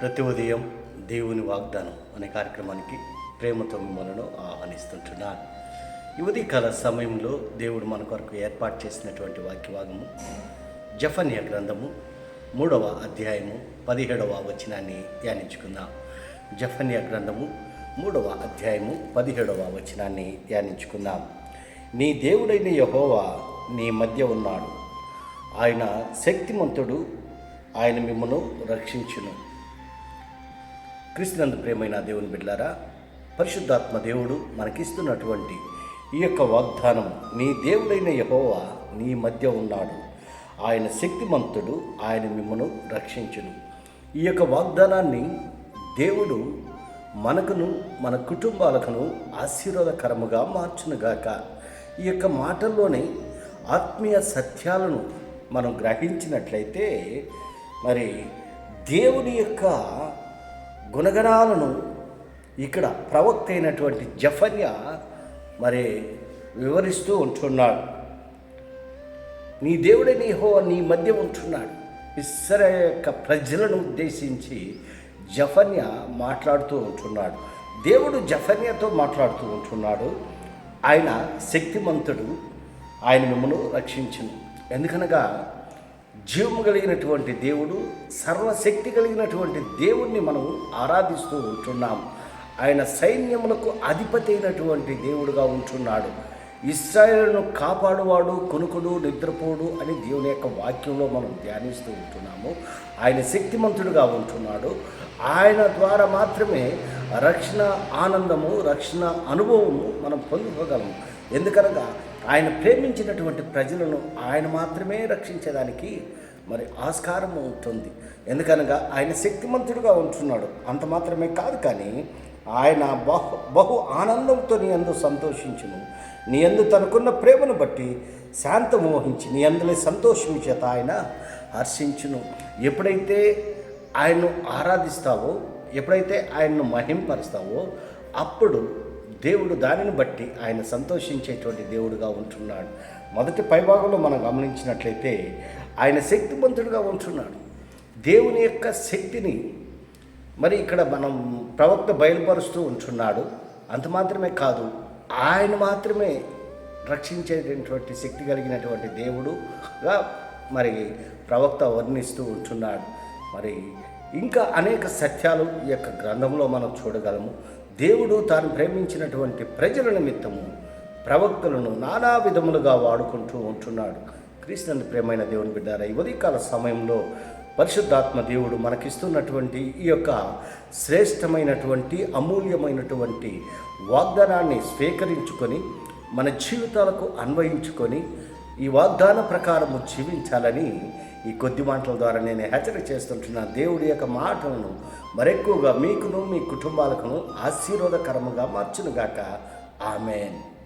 ప్రతి ఉదయం దేవుని వాగ్దానం అనే కార్యక్రమానికి ప్రేమతో మిమ్మల్ని ఆహ్వానిస్తుంటున్నాను. ఈ కాల సమయంలో దేవుడు మన కొరకు ఏర్పాటు చేసినటువంటి వాక్యవాగము జఫన్య గ్రంథము మూడవ అధ్యాయము పదిహేడవ వచనాన్ని ధ్యానించుకుందాం. జఫన్య గ్రంథము మూడవ అధ్యాయము పదిహేడవ వచనాన్ని ధ్యానించుకుందాం. నీ దేవుడైన యహోవా నీ మధ్య ఉన్నాడు. ఆయన శక్తిమంతుడు ఆయన మిమ్మను రక్షించును. క్రీస్తునందు ప్రేమైన దేవుని బిడ్డారా పరిశుద్ధాత్మ దేవుడు మనకిస్తున్నటువంటి ఈ యొక్క వాగ్దానం నీ దేవుడైన యహోవా నీ మధ్య ఉన్నాడు. ఆయన శక్తిమంతుడు ఆయన మిమ్మను రక్షించును. ఈ యొక్క వాగ్దానాన్ని దేవుడు మనకును మన కుటుంబాలకును ఆశీర్వాదకరముగా మార్చునుగాక. ఈ యొక్క మాటల్లోనే ఆత్మీయ సత్యాలను మనం గ్రహించినట్లయితే మరి దేవుని యొక్క గుణగణాలను ఇక్కడ ప్రవక్త అయినటువంటి జఫన్య మరి వివరిస్తూ ఉంటున్నాడు. నీ దేవుడైన హో నీ మధ్య ఉంటున్నాడు. ఇస్ర యొక్క ప్రజలను ఉద్దేశించి జఫన్య మాట్లాడుతూ ఉంటున్నాడు. దేవుడు జఫన్యతో మాట్లాడుతూ ఉంటున్నాడు. ఆయన శక్తిమంతుడు. ఆయన మిమ్మల్ని రక్షించను. ఎందుకనగా జీవము కలిగినటువంటి దేవుడు సర్వశక్తి కలిగినటువంటి దేవుణ్ణి మనం ఆరాధిస్తూ ఉంటున్నాం. ఆయన సైన్యములకు అధిపతి అయినటువంటి దేవుడుగా ఉంటున్నాడు. ఇస్రాయలను కాపాడువాడు కొనుకుడు నిద్రపోడు అని దేవుని యొక్క వాక్యంలో మనం ధ్యానిస్తూ ఉంటున్నాము. ఆయన శక్తిమంతుడుగా ఉంటున్నాడు. ఆయన ద్వారా మాత్రమే రక్షణ ఆనందము రక్షణ అనుభవము మనం పొందుకోగలము. ఎందుకనగా ఆయన ప్రేమించినటువంటి ప్రజలను ఆయన మాత్రమే రక్షించడానికి మరి ఆస్కారం ఉంటుంది. ఎందుకనగా ఆయన శక్తిమంతుడుగా ఉంటున్నాడు. అంత మాత్రమే కాదు కానీ ఆయన బహు బహు ఆనందంతో నీ అందు సంతోషించును. నీ అందు తనకున్న ప్రేమను బట్టి శాంతం మోహించి నీ అందులో సంతోషం చేత ఆయన హర్షించును. ఎప్పుడైతే ఆయన్ను ఆరాధిస్తావో ఎప్పుడైతే ఆయన్ను మహింపరుస్తావో అప్పుడు దేవుడు దానిని బట్టి ఆయన సంతోషించేటువంటి దేవుడుగా ఉంటున్నాడు. మొదటి పైభాగంలో మనం గమనించినట్లయితే ఆయన శక్తివంతుడుగా ఉంటున్నాడు. దేవుని యొక్క శక్తిని మరి ఇక్కడ మనం ప్రవక్త బయలుపరుస్తూ ఉంటున్నాడు. అంత మాత్రమే కాదు ఆయన మాత్రమే రక్షించేటటువంటి శక్తి కలిగినటువంటి దేవుడుగా మరి ప్రవక్త వర్ణిస్తూ ఉంటున్నాడు. మరి ఇంకా అనేక సత్యాలు ఈ యొక్క గ్రంథంలో మనం చూడగలము. దేవుడు తాను ప్రేమించినటువంటి ప్రజల నిమిత్తము ప్రవక్తలను నానా విధములుగా వాడుకుంటూ ఉంటున్నాడు. క్రీస్తుని ప్రేమైన దేవుని బిడ్డారా ఈ ఉదయకాల సమయంలో పరిశుద్ధాత్మ దేవుడు మనకిస్తున్నటువంటి ఈ యొక్క శ్రేష్టమైనటువంటి అమూల్యమైనటువంటి వాగ్దానాన్ని స్వీకరించుకొని మన జీవితాలకు అన్వయించుకొని ఈ వాగ్దాన ప్రకారము జీవించాలని ఈ కొద్ది మాటల ద్వారా నేను హెచ్చరిక చేస్తుంటున్న. దేవుడి యొక్క మాటలను మరెక్కువగా మీకును మీ కుటుంబాలకును ఆశీర్వాదకరముగా మార్చునుగాక. ఆమెన్.